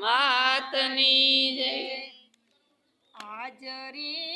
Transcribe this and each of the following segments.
વાતની જય. હાજરી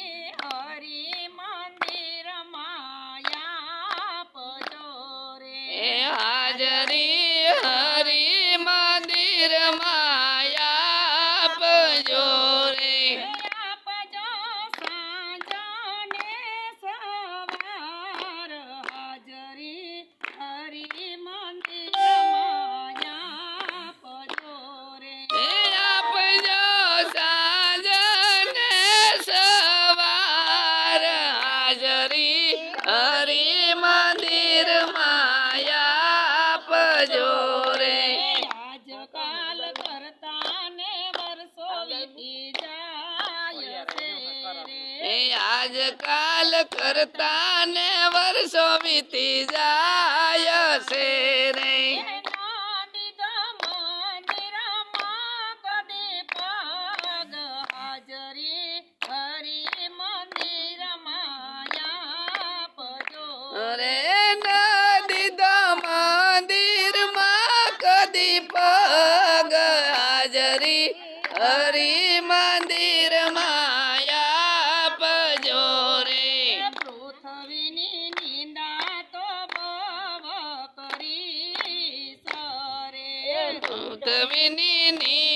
આજકાલ કરતા ને વર્ષો વીતી જાય છે નહીં I'm in menini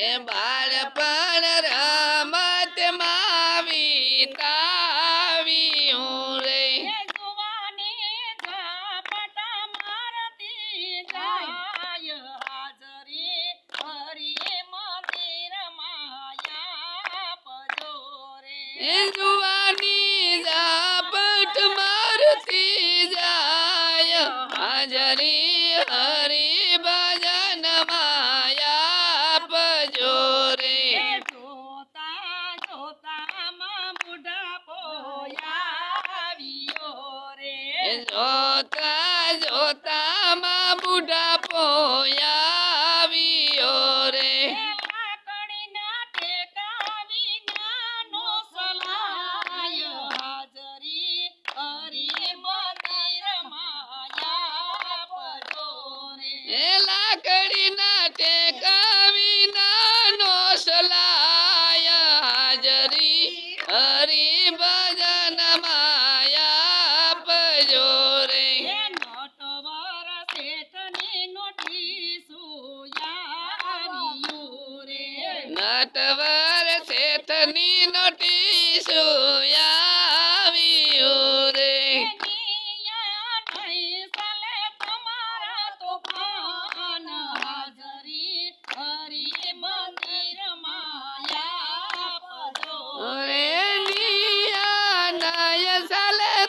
એ બાળપણ રમત માવી તાવી હું રે. જુવાની ઝાપટ મારતી જાય. હાજરી હરી મંદિર માયા પજો રે. જુવાની ઝાપટ મારતી જોતા જોતા માં બુઢા પોયાવી ની નટી સુયાવ્યું રે.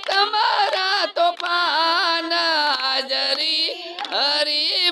તમારા તો પાન હાજરી હરી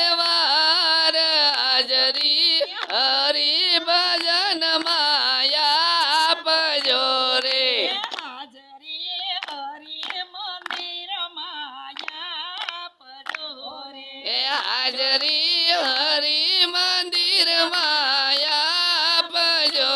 હાજરી હરી મંદિર માયા પજો